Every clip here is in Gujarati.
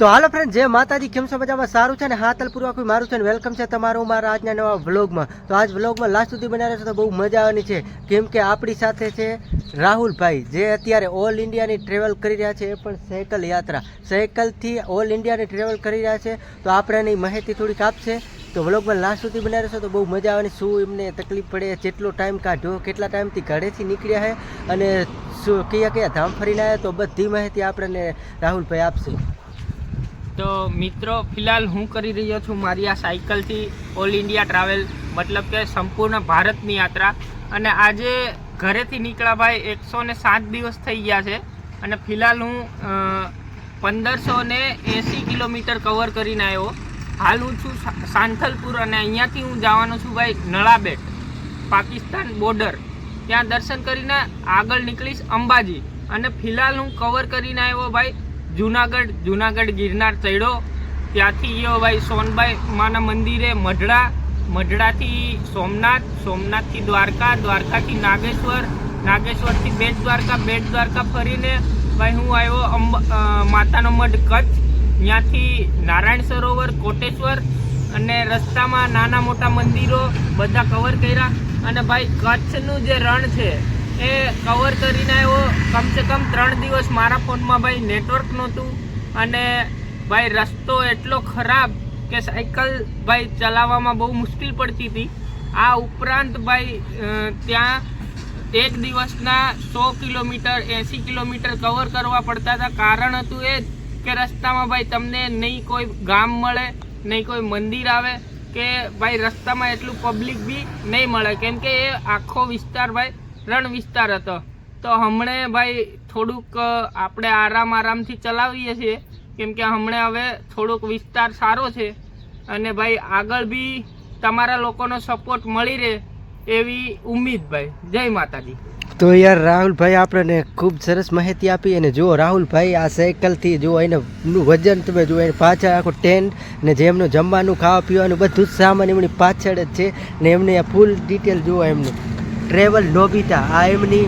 તો હાલો ફ્રેન્ડ જે માતાજી, કેમ છો મજામાં? સારું છે ને? હાતલપૂર્વક મારું છે ને? વેલકમ છે તમારું મારા આજના નવા વ્લોગમાં તો આજ વ્લોગમાં લાસ્ટ સુધી બનાવે છે તો બહુ મજા આવવાની છે. કેમ કે આપણી સાથે છે રાહુલભાઈ, જે અત્યારે ઓલ ઇન્ડિયાની ટ્રેવલ કરી રહ્યા છે, એ પણ સાયકલ યાત્રા. સાયકલથી ઓલ ઇન્ડિયાની ટ્રેવલ કરી રહ્યા છે. તો આપણે એની માહિતી થોડીક આપશે. તો વ્લોગમાં લાસ્ટ સુધી બનાવી રહેશો તો બહુ મજા આવવાની. શું એમને તકલીફ પડે? જેટલો ટાઈમ કાઢ્યો કેટલા ટાઈમથી ઘરેથી નીકળ્યા છે અને શું કયા કયા ધામ ફરીને આવ્યા? તો બધી માહિતી આપણને રાહુલભાઈ આપશે. તો મિત્રો, ફિલહાલ હું કરી રહ્યો છું મારી આ સાયકલથી ઓલ ઇન્ડિયા ટ્રાવેલ મતલબ કે સંપૂર્ણ ભારતની યાત્રા. અને આજે ઘરેથી નીકળ્યા ભાઈ એકસો ને સાત દિવસ થઈ ગયા છે. અને ફિલહાલ હું પંદરસો ને એંસી કિલોમીટર કવર કરીને આવ્યો. હાલ હું છું સાંથલપુર અને અહીંયાથી હું જવાનો છું ભાઈ નળાબેટ, પાકિસ્તાન બોર્ડર ત્યાં દર્શન કરીને આગળ નીકળીશ અંબાજી. અને ફિલહાલ હું કવર કરીને આવ્યો ભાઈ જુનાગઢ જુનાગઢ ગિરનાર ચડ્યો. ત્યાંથી ગયો ભાઈ સોનબાઈ માના મંદિરે મઢડા. મઢડાથી સોમનાથ, સોમનાથથી દ્વારકા, દ્વારકાથી નાગેશ્વર. નાગેશ્વરથી બેટ દ્વારકા બેટ દ્વારકા ફરીને ભાઈ હું આવ્યો અંબ માતાનો મઢ કચ્છ. ત્યાંથી નારાયણ સરોવર, કોટેશ્વર અને રસ્તામાં નાના મોટા મંદિરો બધા કવર કર્યા. અને ભાઈ કચ્છનું જે રણ છે એ કવર કરીને આવ્યો. કમસે કમ ત્રણ દિવસ મારા ફોનમાં ભાઈ નેટવર્ક નહોતું. અને ભાઈ રસ્તો એટલો ખરાબ કે સાયકલ ભાઈ ચલાવવામાં બહુ મુશ્કેલ પડતી હતી. આ ઉપરાંત ભાઈ ત્યાં એક દિવસના સો કિલોમીટર, એંસી કિલોમીટર કવર કરવા પડતા હતા. કારણ હતું એ કે રસ્તામાં ભાઈ તમને નહીં કોઈ ગામ મળે, નહીં કોઈ મંદિર આવે, કે ભાઈ રસ્તામાં એટલું પબ્લિક બી નહીં મળે. કેમ કે એ આખો વિસ્તાર ભાઈ રણ વિસ્તાર હતો. તો હમણે ભાઈ થોડુંક આપણે આરામ આરામથી ચલાવીએ છીએ. કેમ કે હમણે હવે થોડોક વિસ્તાર સારો છે. અને ભાઈ આગળ બી તમારા લોકોનો સપોર્ટ મળી રહે એવી ઉમ્મીદ ભાઈ. જય માતાજી. તો યાર રાહુલભાઈ આપણને ખૂબ સરસ માહિતી આપી અને જો રાહુલભાઈ આ સાયકલથી જો એને વજન તમે જો એને પાછળ આખો ટેન્ટ ને જે એમનું જમવાનું ખાવા પીવાનું બધું જ સામાન એમની પાછળ જ છે. ને એમને આ ફૂલ ડિટેલ જુઓ એમની. ટ્રેવલ નોબિતા આ એમની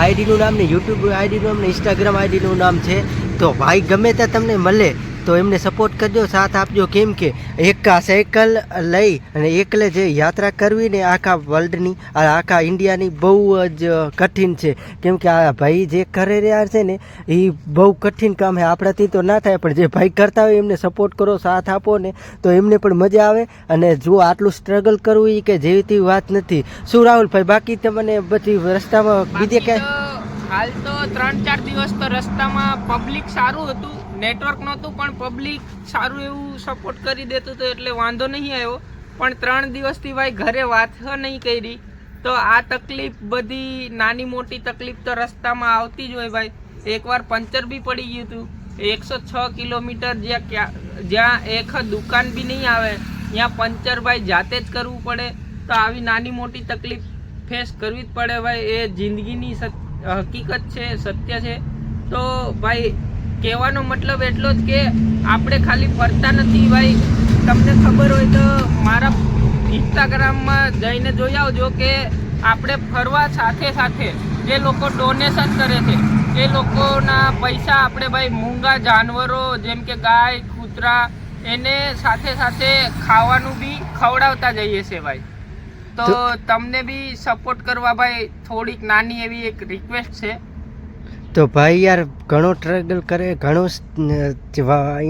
આઈડીનું નામ ને યુટ્યુબ આઈડીનું નામ ઇન્સ્ટાગ્રામ આઈડીનું નામ છે. તો ભાઈ ગમે ત્યાં તમને મળે તો એમને સપોર્ટ કરજો સાથ આપજો કેમ કે એક આ સાયકલ લઈ અને એકલે જે યાત્રા કરવી ને આખા વર્લ્ડની આ આખા ઇન્ડિયાની બહુ જ કઠિન છે. કેમ કે આ ભાઈ જે કરી રહ્યા છે ને એ બહુ કઠિન કામ છે. આપણાથી તો ના થાય પણ જે ભાઈ કરતા હોય એમને સપોર્ટ કરો સાથ આપો ને તો એમને પણ મજા આવે. અને જો આટલું સ્ટ્રગલ કરવું એ કે જેવી તેવી વાત નથી. શું રાહુલભાઈ બાકી તમને બધી રસ્તામાં બીજે ક્યાંય હાલ તો ત્રણ ચાર દિવસ તો રસ્તામાં પબ્લિક સારું હતું. નેટવર્ક નહોતું, પણ પબ્લિક સારું એવું સપોર્ટ કરી દેતું હતું, એટલે વાંધો નહીં આવ્યો. પણ ત્રણ દિવસથી ભાઈ ઘરે વાત નહીં કરી. તો આ તકલીફ બધી નાની મોટી તકલીફ તો રસ્તામાં આવતી જ હોય ભાઈ. એકવાર પંચર બી પડી ગયું હતું. એકસો છ કિલોમીટર જ્યાં ક્યાં, જ્યાં એક દુકાન બી નહીં આવે, ત્યાં પંચર ભાઈ જાતે જ કરવું પડે. તો આવી નાની મોટી તકલીફ ફેસ કરવી જ પડે ભાઈ. એ જિંદગીની હકીકત છે, સત્ય છે. તો ભાઈ કહેવાનો મતલબ એટલો જ કે આપણે ખાલી ફરતા નથી ભાઈ. તમને ખબર હોય તો મારા ઇન્સ્ટાગ્રામમાં જઈને જોઈ આવજો કે આપણે ફરવા સાથે સાથે જે લોકો ડોનેશન કરે છે એ લોકોના પૈસા આપણે ભાઈ મૂંગા જાનવરો જેમ કે ગાય કૂતરા એને સાથે સાથે ખાવાનું બી ખવડાવતા જઈએ છે ભાઈ. તો તમને બી સપોર્ટ કરવા ભાઈ થોડીક નાની એવી એક રિક્વેસ્ટ છે. તો ભાઈ યાર, ઘણો સ્ટ્રગલ કરે, ઘણો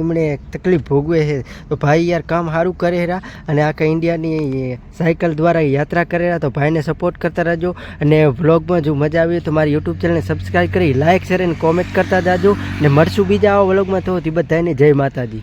એમણે તકલીફ ભોગવે છે. તો ભાઈ યાર, કામ સારું કરે રહ્યા અને આખા ઇન્ડિયાની સાયકલ દ્વારા યાત્રા કરે રહ્યા તો ભાઈને સપોર્ટ કરતા રહેજો અને વ્લોગમાં જો મજા આવી તો મારી યુટ્યુબ ચેનલને સબસ્ક્રાઈબ કરી લાઇક શેર અને કોમેન્ટ કરતા જાજો. ને મળશું બીજા આવા વ્લોગમાં તો બધાને જય માતાજી.